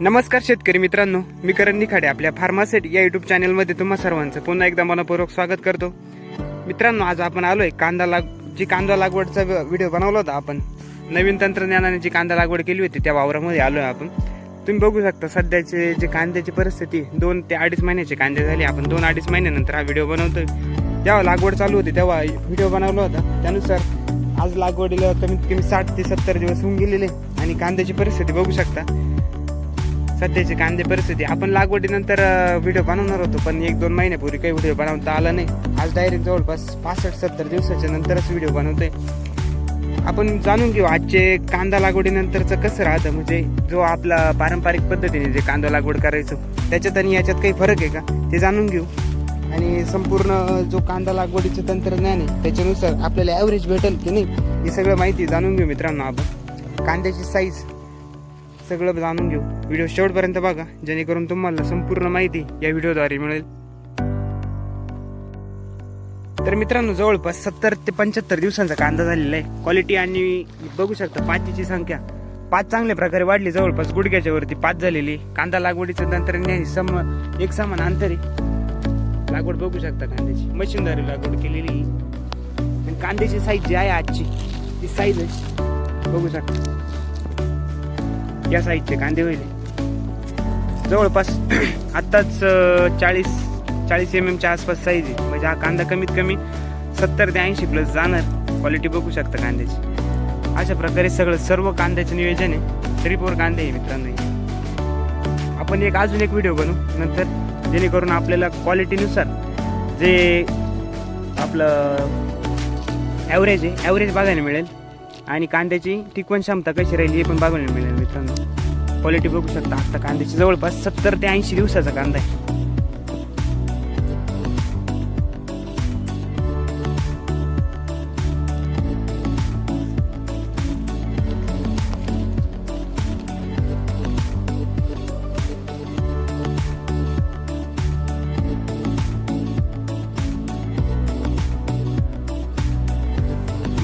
नमस्कार शेतकरी मित्रांनो मी करण निखाडे आपल्या फार्मासेट या युट्यूब चॅनलमध्ये तुम्हा सर्वांचं पुन्हा एकदा मनपूर्वक स्वागत करतो. मित्रांनो आज आपण आलोय कांदा लाग जी कांदा लागवडचा व्हिडिओ बनवला होता आपण नवीन तंत्रज्ञानाने जी कांदा लागवड केली होती त्या वावरामध्ये आलोय आपण. तुम्ही बघू शकता सध्याचे जे कांद्याची परिस्थिती दोन ते अडीच महिन्याचे कांदे झाले. आपण दोन अडीच महिन्यानंतर हा व्हिडिओ बनवतो जेव्हा लागवड चालू होती तेव्हा व्हिडिओ बनवला होता. त्यानुसार आज लागवडीला कमीत कमी साठ ते सत्तर दिवस होऊन गेलेले आणि कांद्याची परिस्थिती बघू शकता. सध्याची कांदे परिस्थिती. आपण लागवडीनंतर व्हिडिओ बनवणार होतो पण एक दोन महिन्यापूर्वी काही व्हिडिओ बनवता आला नाही. आज डायरेक्ट जवळपास पासष्ट सत्तर दिवसाच्या नंतरच व्हिडिओ बनवतोय. आपण जाणून घेऊ आजचे कांदा लागवडीनंतरचं कसं राहतं? म्हणजे जो आपला पारंपरिक पद्धतीने जे कांदा लागवड करायचं त्याच्यात आणि याच्यात काही फरक आहे का? ते जाणून घेऊ. आणि संपूर्ण जो कांदा लागवडीचं तंत्रज्ञान आहे त्याच्यानुसार आपल्याला ॲव्हरेज भेटेल की नाही ही सगळं माहिती जाणून घेऊ मित्रांनो आपण. कांद्याची साईज सगळं जाणून घेऊ. व्हिडिओ शेवटपर्यंत बघा जेणेकरून तुम्हाला संपूर्ण माहिती या व्हिडिओद्वारे मिळेल. तर मित्रांनो जवळपास सत्तर ते पंच्याहत्तर दिवसांचा कांदा झालेला आहे. क्वालिटी आणि बघू शकता पाचीची संख्या. पाच चांगल्या प्रकारे वाढली. जवळपास गुडघ्याच्या वरती पाच झालेली आहे. कांदा लागवडीचं तंत्रज्ञान सम एक समान अंतर आहे. लागवड बघू शकता कांद्याची. मशीनद्वारे लागवड केलेली आहे. आणि कांद्याची साईज जी आहे आजची ती साईज आहे. बघू शकता. या साईजचे कांदे होईल. जवळपास आत्ताच चाळीस चाळीस एम एमच्या आसपास साईज आहे. म्हणजे हा कांदा कमीत कमी सत्तर ते ऐंशी प्लस जाणार. क्वालिटी बघू शकता कांद्याची. अशा प्रकारे सगळं सर्व कांद्याचं नियोजन आहे. त्रिपोर कांदे आहे मित्रांनो आपण एक अजून एक व्हिडिओ बनवू. नंतर जेणेकरून आपल्याला क्वालिटीनुसार जे आपलं ॲव्हरेज आहे ॲव्हरेज बघायला मिळेल. आणि कांद्याची टिकवण क्षमता कशी राहील हे पण बघायला मिळेल मित्रांनो. क्वालिटी बघू शकता. आता कांद्याची जवळपास सत्तर ते ऐंशी दिवसाचा कांदा आहे.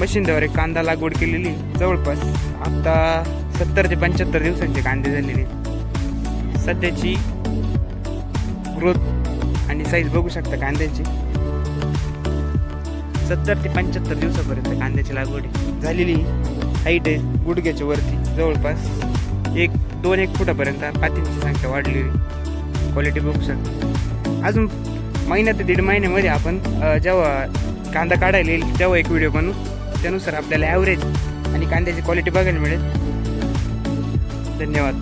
मशीनद्वारे कांदा लागवड केलेली जवळपास आता सत्तर ते पंच्याहत्तर दिवसांचे कांदे झालेले. सध्याची ग्रोथ आणि साईज बघू शकता कांद्याची. सत्तर ते पंच्याहत्तर दिवसापर्यंत कांद्याची लागवड झालेली. हाईट आहे गुडघ्याच्या वरती जवळपास एक दोन एक फुटापर्यंत पातींची संख्या वाढलेली. क्वालिटी बघू शकता. अजून महिन्यात ते दीड महिन्यामध्ये आपण जेव्हा कांदा काढायला येईल तेव्हा एक व्हिडिओ बनवू. त्यानुसार आपल्याला ॲव्हरेज आणि कांद्याची क्वालिटी बघायला मिळेल. धन्यवाद.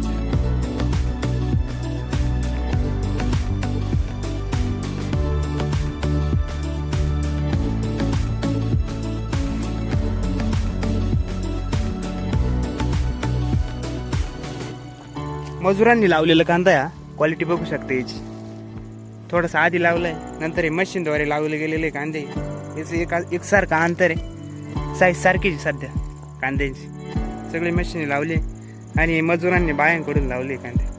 मजुरांनी लावलेला कांदा या क्वालिटी बघू शकते याची. थोडासा आधी लावलाय नंतर हे मशीनद्वारे लावले गेलेले कांदे. याचं एक एकसारखं अंतर आहे. साईज सारखीच सध्या कांद्यांची. सगळे मशीन लावले आणि मजुरांनी बायांकडून लावले कांदे.